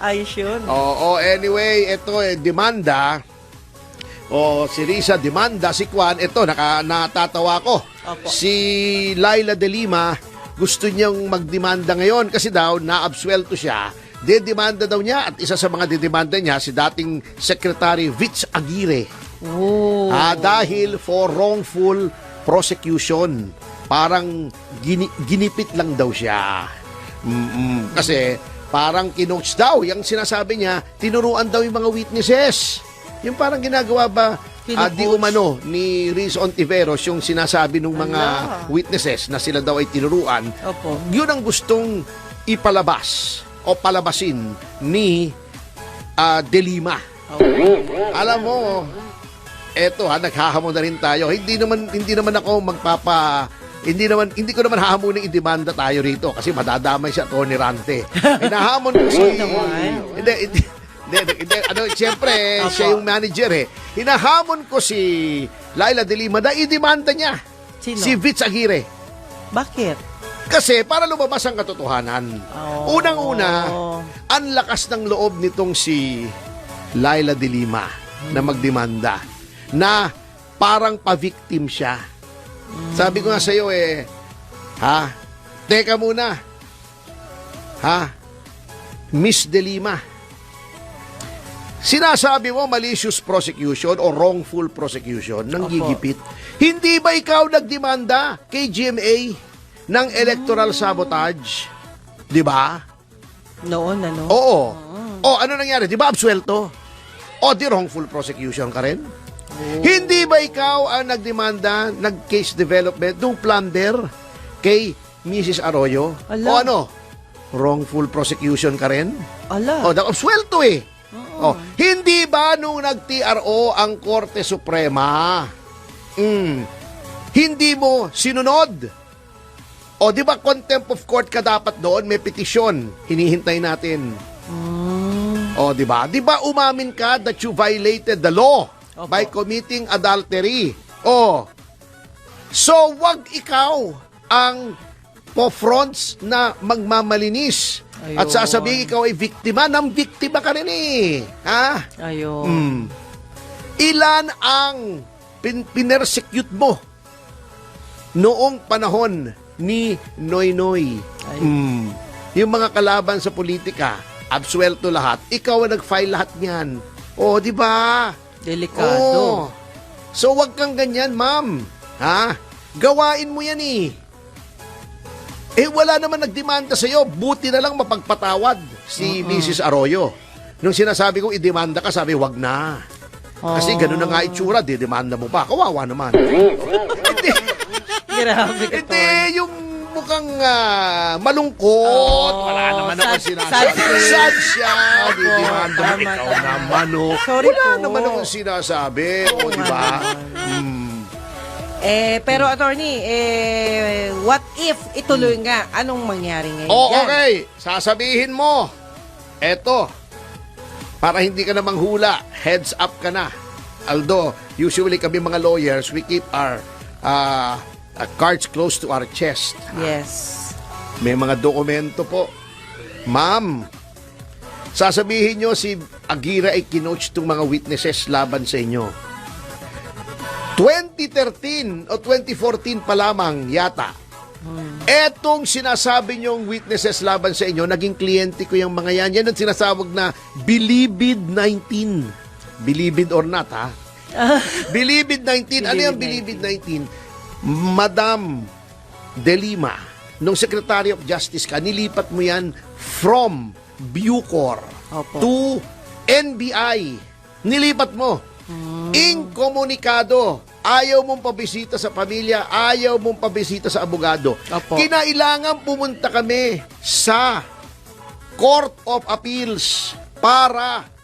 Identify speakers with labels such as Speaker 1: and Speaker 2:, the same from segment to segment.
Speaker 1: Ayos yun.
Speaker 2: Oo, anyway, ito eh, demanda. O si Risa demanda, si Kwan, ito, naka, natatawa ko.
Speaker 1: Opo.
Speaker 2: Si Laila de Lima, gusto niyang magdemanda ngayon kasi daw naabsuelto siya. Dedemanda daw niya at isa sa mga dedemanda niya si dating Secretary Vitz Aguirre.
Speaker 1: Oh.
Speaker 2: Ah, dahil for wrongful prosecution. Parang gini- ginipit lang daw siya. Mm-mm. Kasi parang kinoach daw. Yung sinasabi niya, tinuruan daw yung mga witnesses. Yung parang ginagawa ba ah, di umano ni Riz Ontiveros yung sinasabi ng mga
Speaker 1: Ala.
Speaker 2: witnesses na sila daw ay tinuruan.
Speaker 1: Opo.
Speaker 2: Yun ang gustong ipalabas o palabasin ni ah, De Lima. Alam mo, eto ha, naghahamon na rin tayo. Hindi naman hindi naman ako magpapa hindi naman hindi ko naman hahamunin i-demanda tayo rito kasi madadamay si Atty. Rante. Hinahamon ko si. Hindi, hindi, hindi, hindi, ano, siyempre, siya yung manager eh. Hinahamon ko si Laila de Lima na i-demanda niya.
Speaker 1: Sino?
Speaker 2: Si Vitz Aguirre.
Speaker 1: Bakit?
Speaker 2: Kasi para lumabas ang katotohanan.
Speaker 1: Oh.
Speaker 2: Unang-una, ang lakas ng loob nitong si Laila de Lima na magdemanda na parang pa-victim siya. Sabi ko nga sa iyo eh, ha? Teka muna. Ha? Miss de Lima. Sinasabi mo malicious prosecution o wrongful prosecution ng
Speaker 1: Opo.
Speaker 2: gigipit. Hindi ba ikaw nagdemanda kay GMA ng electoral sabotage? Di ba?
Speaker 1: Noon, ano?
Speaker 2: Oo. O ano nangyari? Di ba absuelto? O di wrongful prosecution ka rin? Hindi ba ikaw ang nagdemanda, nag-case development ng plunder kay Mrs. Arroyo?
Speaker 1: Ala.
Speaker 2: O ano? Wrongful prosecution ka rin?
Speaker 1: Ala.
Speaker 2: O, da- absuelto eh. O, hindi ba nung nag-TRO ang Korte Suprema, mm, hindi mo sinunod? O, di ba contempt of court ka dapat doon? May petisyon. Hinihintay natin.
Speaker 1: Mm.
Speaker 2: O, di ba? Di ba umamin ka that you violated the law
Speaker 1: Opo.
Speaker 2: by committing adultery? O, so wag ikaw ang po-fronts na magmamalinis. At
Speaker 1: Ayun.
Speaker 2: sasabihin ikaw ay biktima ng biktima ka rin eh. Ha?
Speaker 1: Ayun.
Speaker 2: Mm. Ilan ang pin- pinersecute mo noong panahon ni Noy Noy? Mm. Yung mga kalaban sa politika, absuelto lahat. Ikaw ang nag-file lahat niyan. O, di ba?
Speaker 1: Delikado.
Speaker 2: Oo. So, wag kang ganyan, ma'am. Ha? Gawain mo yan eh. Eh, wala naman nagdemanda sa'yo. Buti na lang mapagpatawad si Mrs. Arroyo. Nung sinasabi ko, idemanda ka, sabi, wag na. Kasi
Speaker 1: Oh.
Speaker 2: ganun na nga itsura, didemanda mo pa. Kawawa naman.
Speaker 1: Grabe ka,
Speaker 2: hindi, yung mukhang ah, malungkot.
Speaker 1: Oh,
Speaker 2: wala naman ako
Speaker 1: sad-
Speaker 2: sinasabi.
Speaker 1: sad face.
Speaker 2: Sad siya.
Speaker 1: Opo,
Speaker 2: Didemanda mo.
Speaker 1: tama,
Speaker 2: Ikaw
Speaker 1: tama.
Speaker 2: naman, oh.
Speaker 1: Sorry
Speaker 2: Wala
Speaker 1: po.
Speaker 2: naman akong sinasabi. O, di ba? Hmm.
Speaker 1: Eh, pero attorney, eh, what if ituloy nga? Anong mangyari ngayon?
Speaker 2: Oh,
Speaker 1: dyan?
Speaker 2: okay. Sasabihin mo. Eto. Para hindi ka na manghula, heads up ka na. Although, usually kami mga lawyers, we keep our uh, uh, cards close to our chest.
Speaker 1: Yes.
Speaker 2: May mga dokumento po. Ma'am, sasabihin nyo si Agira ay kinoach tong mga witnesses laban sa inyo. 2013 o 2014 pa lamang yata. Etong sinasabi nyong witnesses laban sa inyo, naging kliyente ko yung mga yan. Yan ang sinasawag na Bilibid 19. Believe it or not, ha? Bilibid 19. Ano yung Bilibid 19? Madam De Lima, nung Secretary of Justice ka, nilipat mo yan from Bucor
Speaker 1: Opo.
Speaker 2: to NBI. Nilipat mo. Inkomunikado. Ayaw mong pabisita sa pamilya, ayaw mong pabisita sa abogado.
Speaker 1: Opo.
Speaker 2: Kinailangan pumunta kami sa Court of Appeals para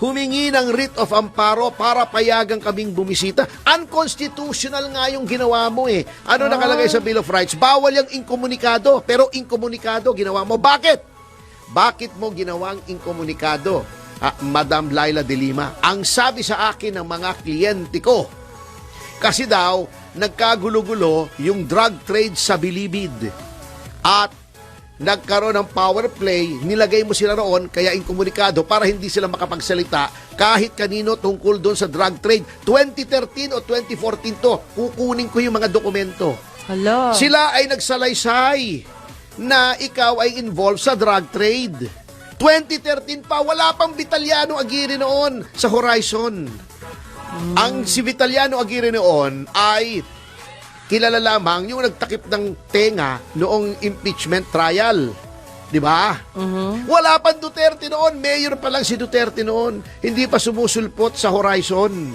Speaker 2: humingi ng writ of amparo para payagan kaming bumisita. Unconstitutional nga yung ginawa mo eh. Ano nakalagay sa Bill of Rights? Bawal yung inkomunikado, pero inkomunikado ginawa mo. Bakit? Bakit mo ginawang inkomunikado? Ah, Madam Laila de Lima, ang sabi sa akin ng mga kliyente ko, kasi daw, nagkagulo-gulo yung drug trade sa Bilibid. At nagkaroon ng power play, nilagay mo sila roon, kaya inkomunikado para hindi sila makapagsalita kahit kanino tungkol doon sa drug trade. 2013 o 2014 to, kukunin ko yung mga dokumento.
Speaker 1: Hala.
Speaker 2: Sila ay nagsalaysay na ikaw ay involved sa drug trade. 2013 pa, wala pang Vitaliano Aguirre noon sa Horizon. Ang si Vitaliano Aguirre noon ay kilala lamang yung nagtakip ng tenga noong impeachment trial. Di ba? Wala pang Duterte noon. Mayor pa lang si Duterte noon. Hindi pa sumusulpot sa horizon.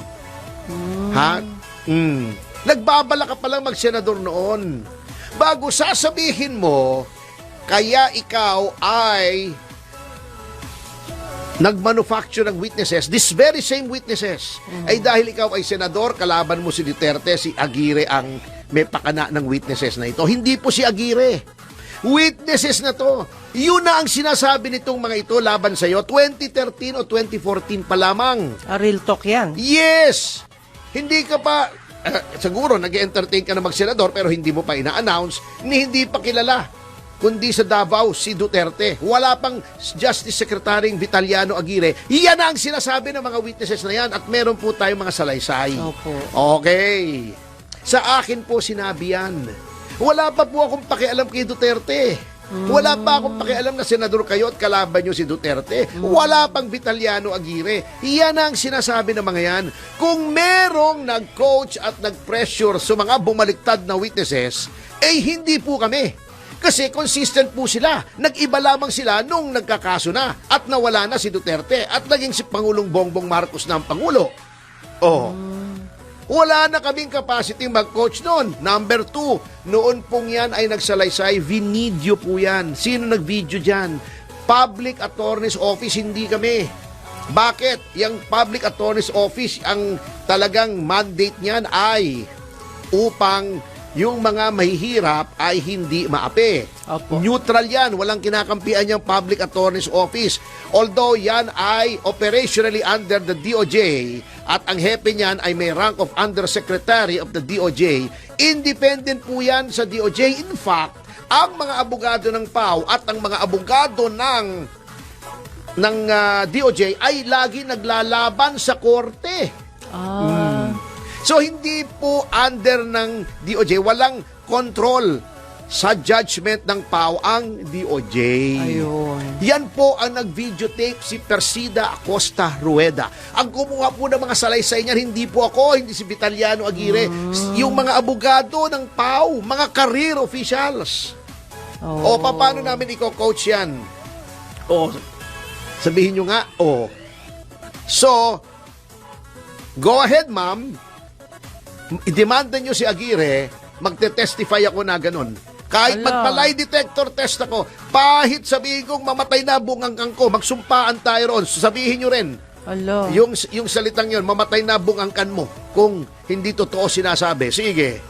Speaker 2: Ha? Mm. Nagbabala ka pa lang mag-senador noon. Bago sasabihin mo, kaya ikaw ay nagmanufacture ng witnesses, this very same witnesses, ay dahil ikaw ay senador, kalaban mo si Duterte, si Aguirre ang may pakana ng witnesses na ito. Hindi po si Aguirre. Witnesses na to. Yun na ang sinasabi nitong mga ito laban sa iyo 2013 o 2014 pa lamang.
Speaker 1: Ah, real talk yan.
Speaker 2: Yes! Hindi ka pa, eh, siguro nag-entertain ka na mag-senador pero hindi mo pa ina-announce ni hindi pa kilala. Kundi sa Davao, si Duterte. Wala pang Justice Secretary Vitaliano Aguirre. Yan ang sinasabi ng mga witnesses na yan at meron po tayong mga salaysay.
Speaker 1: Opo.
Speaker 2: Okay. Sa akin po sinabi yan. Wala pa po akong pakialam kay Duterte. Wala pa akong pakialam na senador kayo at kalaban nyo si Duterte. Wala pang Vitaliano Aguirre. Yan ang sinasabi ng mga yan. Kung merong nag-coach at nag-pressure sa mga bumaliktad na witnesses, eh hindi po kami. Kasi consistent po sila. Nag-iba lamang sila nung nagkakaso na at nawala na si Duterte at naging si Pangulong Bongbong Marcos na ang Pangulo. Oh. Wala na kaming capacity mag-coach noon. Number two, noon pong yan ay nagsalaysay, vinidyo po yan. Sino nag-video dyan? Public Attorney's Office, hindi kami. Bakit? Yung Public Attorney's Office, ang talagang mandate niyan ay upang yung mga mahihirap ay hindi maapi.
Speaker 1: Opo.
Speaker 2: Neutral yan. Walang kinakampihan yung Public Attorney's Office. Although yan ay operationally under the DOJ at ang hepe niyan ay may rank of Undersecretary of the DOJ, independent po yan sa DOJ. In fact, ang mga abogado ng PAW at ang mga abogado ng ng ah, DOJ ay lagi naglalaban sa korte.
Speaker 1: Ah.
Speaker 2: So hindi po under ng DOJ, walang control sa judgment ng PAW ang DOJ.
Speaker 1: Ayun.
Speaker 2: Yan po ang nag-videotape si Persida Acosta Rueda. Ang kumuha po ng mga salaysay niyan, hindi po ako, hindi si Vitaliano Aguirre, yung mga abogado ng PAW, mga career officials.
Speaker 1: Oh.
Speaker 2: O, paano namin i-coach yan? O, sabihin nyo nga, o. So, go ahead, ma'am. I-demanda nyo si Aguirre, magte-testify ako na ganun. Kahit
Speaker 1: Ala.
Speaker 2: magpa-lie detector test ako, pahit sabihin kong mamatay na bungangkang ko, magsumpaan tayo roon. Sabihin nyo rin,
Speaker 1: Alo.
Speaker 2: yung, yung salitang yon mamatay na bungangkan mo kung hindi totoo sinasabi. Sige,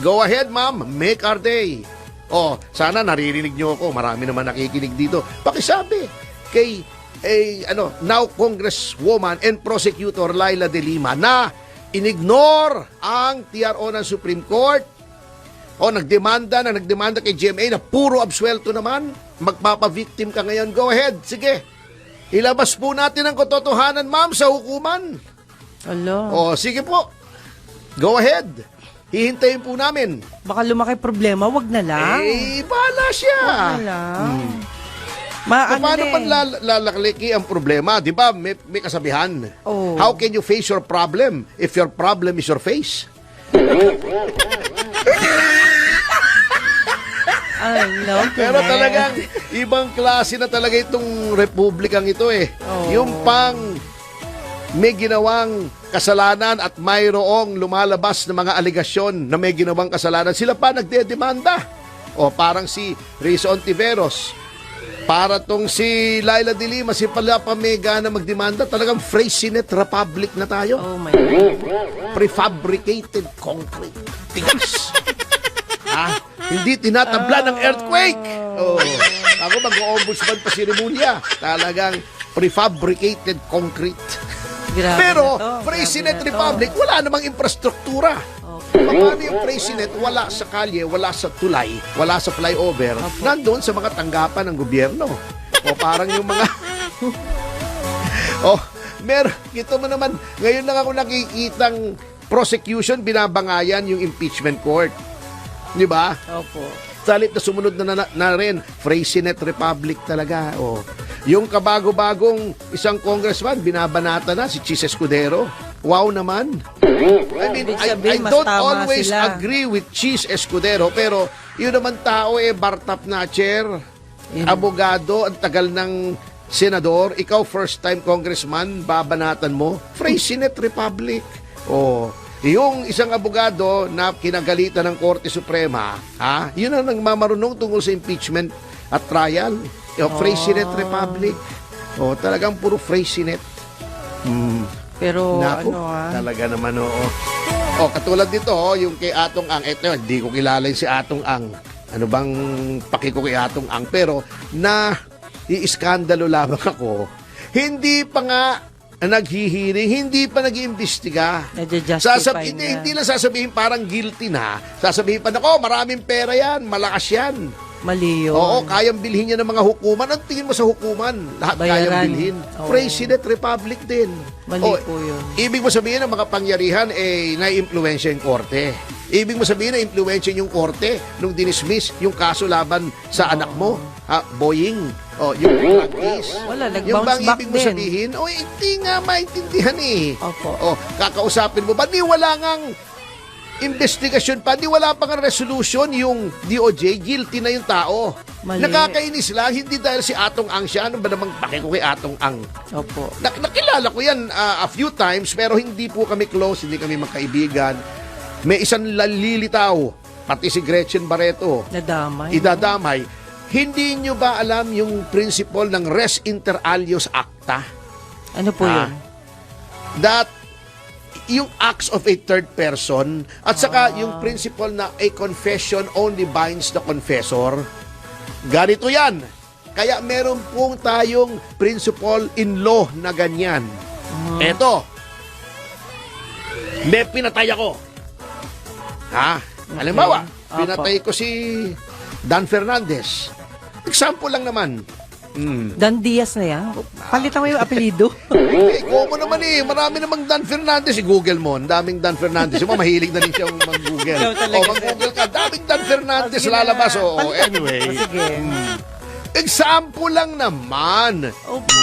Speaker 2: go ahead ma'am, make our day. Oh, sana naririnig nyo ako. Marami naman nakikinig dito. Pakisabi kay eh, ano, now Congresswoman and Prosecutor Laila De Lima na inignore ang TRO ng Supreme Court o nagdemanda na nagdemanda kay GMA na puro absuelto naman. Magpapa-victim ka ngayon. Go ahead. Sige. Ilabas po natin ang katotohanan, ma'am, sa hukuman.
Speaker 1: Alo.
Speaker 2: O, sige po. Go ahead. Hihintayin po namin.
Speaker 1: Baka lumaki problema, wag na lang.
Speaker 2: Eh, bahala siya.
Speaker 1: Wag na lang. Ma, ano
Speaker 2: Paano
Speaker 1: eh.
Speaker 2: lal- lalakliki ang problema? Di ba, may, may kasabihan.
Speaker 1: Oh.
Speaker 2: How can you face your problem if your problem is your face?
Speaker 1: Ano?
Speaker 2: Pero talagang ibang klase na talaga itong republikang ito eh.
Speaker 1: Oo.
Speaker 2: Yung pang may ginawang kasalanan at mayroong lumalabas na mga aligasyon na may ginawang kasalanan, sila pa nagdedemanda. O parang si Rizzo Ontiveros, para tong si Laila de Lima, si pala pa may gana magdemanda, talagang phrase Senate Republic na tayo.
Speaker 1: Oh my God.
Speaker 2: Prefabricated concrete. Tigas. ha? Hindi tinatabla ng earthquake. Oh. Ako mag-ombudsman pa si Remulla. Talagang prefabricated concrete.
Speaker 1: Grabe
Speaker 2: Pero,
Speaker 1: na to. Grabe na to.
Speaker 2: Republic, wala namang infrastruktura.
Speaker 1: Okay.
Speaker 2: Paano yung Freycinet wala sa kalye, wala sa tulay, wala sa flyover, nandun sa mga tanggapan ng gobyerno. O parang yung mga... oh, mer, ito mo naman, ngayon lang ako nakikitang prosecution, binabangayan yung impeachment court. Di ba?
Speaker 1: Opo.
Speaker 2: Salit na sumunod na, na, na rin, Freycinet Republic talaga. Oh. Yung kabago-bagong isang congressman, binabanata na si Chis Escudero. Wow naman. I mean, I, I don't always
Speaker 1: sila.
Speaker 2: agree with Chis Escudero, pero yun naman tao eh, Bartap Nacher,
Speaker 1: Yun.
Speaker 2: abogado, ang tagal ng senador, ikaw first time congressman, babanatan mo, Freycinet Republic. Oh, yung isang abogado na kinagalitan ng Korte Suprema, ha? Yun ang nagmamarunong tungkol sa impeachment at trial. Yung Freycinet Republic. Oh, talagang puro Freycinet. Hmm.
Speaker 1: Pero
Speaker 2: Naku,
Speaker 1: ano ah.
Speaker 2: talaga naman oo. Oh, katulad dito, oh, yung kay Atong Ang. Ito, hindi ko kilala yung si Atong Ang. Ano bang paki ko kay Atong Ang? Pero na iiskandalo lamang ako. Hindi pa nga naghihiring, hindi pa nag-iimbestiga. Sasab- hindi, hindi lang sasabihin parang guilty na. Sasabihin pa, nako, maraming pera yan, malakas yan.
Speaker 1: Mali yun.
Speaker 2: Oo, kayang bilhin niya ng mga hukuman. Ang tingin mo sa hukuman? Lahat kayang
Speaker 1: Bayaran.
Speaker 2: bilhin.
Speaker 1: Oo.
Speaker 2: President Republic din.
Speaker 1: Mali
Speaker 2: Oo,
Speaker 1: po yun.
Speaker 2: Ibig mo sabihin ng mga pangyarihan eh na-impluensya yung korte. Ibig mo sabihin na impluensya yung korte nung dinismiss yung kaso laban sa anak mo, ha, Boying. Oh, yung drug case.
Speaker 1: Wala,
Speaker 2: Yung
Speaker 1: nag-bounce
Speaker 2: bang
Speaker 1: back
Speaker 2: ibig mo
Speaker 1: din.
Speaker 2: sabihin, oh, hindi nga maintindihan eh.
Speaker 1: Opo.
Speaker 2: Oh, kakausapin mo ba? Di wala ngang investigasyon pa, di wala pa nga resolution yung DOJ, guilty na yung tao.
Speaker 1: Mali.
Speaker 2: Nakakainis lang, hindi dahil si Atong Ang siya, ano ba namang pake ko kay Atong Ang?
Speaker 1: Opo.
Speaker 2: Nak- nakilala ko yan ah, a few times, pero hindi po kami close, hindi kami magkaibigan. May isang lalilitaw, pati si Gretchen Barreto,
Speaker 1: Nadamay.
Speaker 2: idadamay. Hindi nyo ba alam yung principle ng res inter alios acta?
Speaker 1: Ano po
Speaker 2: Ah.
Speaker 1: yun?
Speaker 2: that yung acts of a third person at saka yung principle na a confession only binds the confessor. Ganito yan. Kaya meron pong tayong principle in law na ganyan. Eto. May pinatay ako. Ha? Halimbawa,
Speaker 1: Apo.
Speaker 2: pinatay ko si Dan Fernandez. Example lang naman. Hmm.
Speaker 1: Dan Diaz na yan. Palitan mo yung apelido.
Speaker 2: Eh, common naman eh. Marami namang Dan Fernandez. I-google mo. Ang daming Dan Fernandez. Yung mga mahilig na rin siyang mag-google.
Speaker 1: Ikaw talaga,
Speaker 2: o, mag-google ka. Daming Dan Fernandez
Speaker 1: na.
Speaker 2: lalabas. O, o,
Speaker 1: Palitan.
Speaker 2: anyway.
Speaker 1: Sige.
Speaker 2: Example lang naman.
Speaker 1: Opo.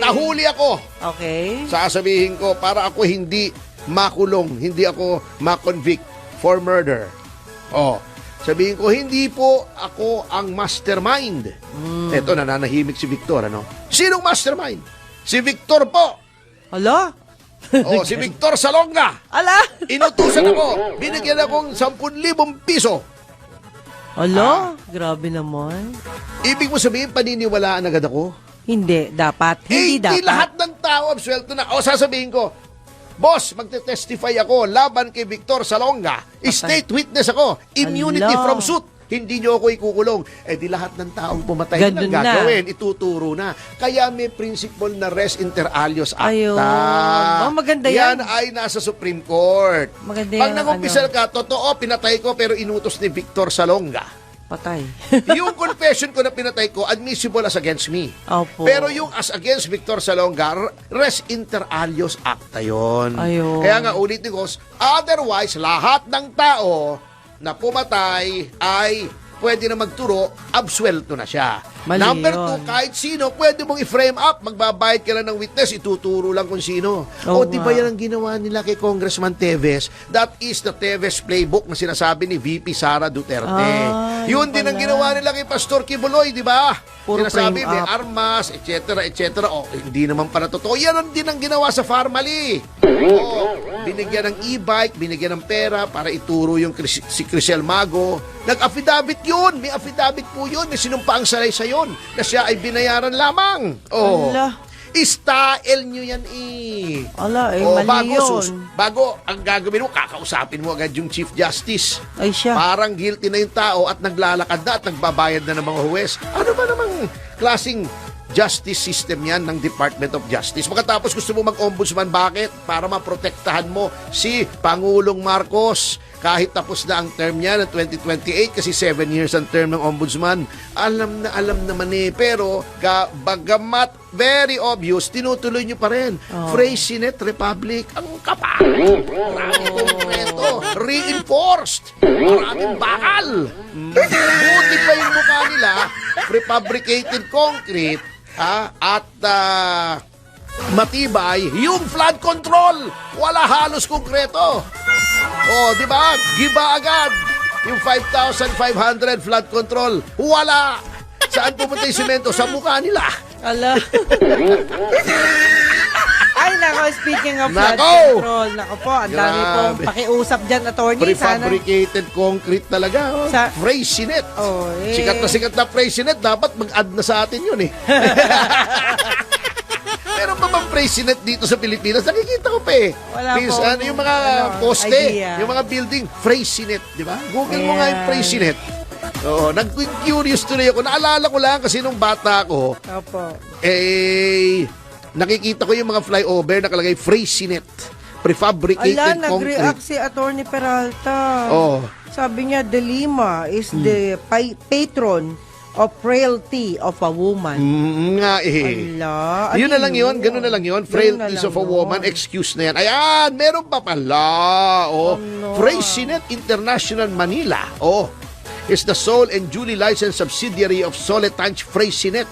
Speaker 2: Nahuli ako.
Speaker 1: Okay.
Speaker 2: Sasabihin ko, para ako hindi makulong, hindi ako makonvict for murder. Oh, sabihin ko, hindi po ako ang mastermind. Eto, nananahimik si Victor, ano? Sinong mastermind? Si Victor po.
Speaker 1: Hala?
Speaker 2: Oh, si Victor Salonga.
Speaker 1: Ala?
Speaker 2: Inutusan ako. Binigyan akong 10,000 piso.
Speaker 1: Hala? Grabe naman.
Speaker 2: Ibig mo sabihin, paniniwalaan agad ako?
Speaker 1: Hindi, dapat.
Speaker 2: Eh,
Speaker 1: Hindi dapat.
Speaker 2: lahat ng tao absuelto na. O sasabihin ko, Boss, magte-testify ako laban kay Victor Salonga. State witness ako. Immunity
Speaker 1: Ala.
Speaker 2: from suit. Hindi nyo ako ikukulong. Eh di lahat ng taong pumatay
Speaker 1: Ganun
Speaker 2: na
Speaker 1: na.
Speaker 2: gagawin. Ituturo na. Kaya may principle na res inter alios acta.
Speaker 1: Ayun. Oh, maganda yan.
Speaker 2: Yan ay nasa Supreme Court.
Speaker 1: Maganda
Speaker 2: Pag nangumpisal
Speaker 1: ano.
Speaker 2: ka, totoo, pinatay ko pero inutos ni Victor Salonga.
Speaker 1: Patay.
Speaker 2: yung confession ko na pinatay ko, admissible as against me.
Speaker 1: Opo.
Speaker 2: Pero yung as against Victor Salonga, res inter alios acta yon.
Speaker 1: Ayun.
Speaker 2: Kaya nga ulitin ko, otherwise, lahat ng tao na pumatay ay pwede na magturo, absuelto na siya.
Speaker 1: Mali
Speaker 2: Number
Speaker 1: yun.
Speaker 2: two, kahit sino, pwede mong i-frame up, magbabayad ka lang ng witness, ituturo lang kung sino.
Speaker 1: Oo
Speaker 2: o di ba yan ang ginawa nila kay Congressman Teves? That is the Teves playbook na sinasabi ni VP Sara Duterte.
Speaker 1: Ah,
Speaker 2: yun
Speaker 1: yun
Speaker 2: din ang ginawa nila kay Pastor Kibuloy, di ba?
Speaker 1: Puro
Speaker 2: Sinasabi may
Speaker 1: up.
Speaker 2: armas, etc., etc. O, hindi naman para totoo. Yan ang din ang ginawa sa Farmally. Oo, binigyan ng e-bike, binigyan ng pera para ituro yung Chris- si Crisel Mago. Nag-affidavit yun. May affidavit po yun. May sinumpaang salay sa yun na siya ay binayaran lamang. Oh.
Speaker 1: Ala.
Speaker 2: Style nyo yan eh.
Speaker 1: Ala, eh,
Speaker 2: Oh,
Speaker 1: mali
Speaker 2: bago,
Speaker 1: yun.
Speaker 2: sus- bago ang gagawin mo, kakausapin mo agad yung Chief Justice.
Speaker 1: Ay siya.
Speaker 2: Parang guilty na yung tao at naglalakad na at nagbabayad na ng mga huwes. Ano ba namang klasing justice system yan ng Department of Justice. Pagkatapos gusto mo mag-ombudsman, bakit? Para maprotektahan mo si Pangulong Marcos. Kahit tapos na ang term niya ng 2028 kasi 7 years ang term ng ombudsman. Alam na alam naman eh. Pero ga, bagamat very obvious, tinutuloy niyo pa rin.
Speaker 1: Oh.
Speaker 2: Freycinet Republic. Ang kapal. Maraming konkreto. Reinforced. Maraming bakal. Buti pa yung mukha nila, prefabricated concrete, ah, at ah, matibay, yung flood control. Wala halos konkreto. Oh, di ba? Giba agad. Yung 5,500 flood control. Wala. Saan pupunta yung simento? Sa mukha nila.
Speaker 1: Ala. Ay, nako, speaking of flood
Speaker 2: Nako!
Speaker 1: control, nako po, ang dami
Speaker 2: Grabe.
Speaker 1: pong pakiusap dyan, attorney. Sana,
Speaker 2: Prefabricated concrete talaga. Oh.
Speaker 1: Sa-
Speaker 2: Freycinet.
Speaker 1: Oh, eh.
Speaker 2: Sikat na sikat na Freycinet. Dapat mag-add na sa atin yun eh. Meron pa bang Freycinet dito sa Pilipinas? Nakikita ko pa eh.
Speaker 1: Wala
Speaker 2: Please,
Speaker 1: pong,
Speaker 2: ano, yung mga
Speaker 1: ano,
Speaker 2: poste,
Speaker 1: idea.
Speaker 2: yung mga building, Freycinet, di ba? Google mo nga yung. Freycinet. Oo, nag-curious tuloy ako. Naalala ko lang kasi nung bata ko,
Speaker 1: Opo.
Speaker 2: eh, nakikita ko yung mga flyover nakalagay Freycinet. Prefabricated
Speaker 1: Ala,
Speaker 2: concrete.
Speaker 1: nag-react si Attorney Peralta.
Speaker 2: Oh.
Speaker 1: Sabi niya, De Lima is
Speaker 2: Hmm.
Speaker 1: the patron of frailty of a woman.
Speaker 2: Mm, nga eh.
Speaker 1: Ala,
Speaker 2: yun
Speaker 1: ano
Speaker 2: na lang yun, ganun na lang yun.
Speaker 1: Ganun na
Speaker 2: Frailties
Speaker 1: lang
Speaker 2: of a
Speaker 1: yun.
Speaker 2: woman, excuse na yan. Ayan, meron pa pala. Oh,
Speaker 1: Ano?
Speaker 2: International Manila. Oh, is the sole and duly licensed subsidiary of Soletanch Freycinet.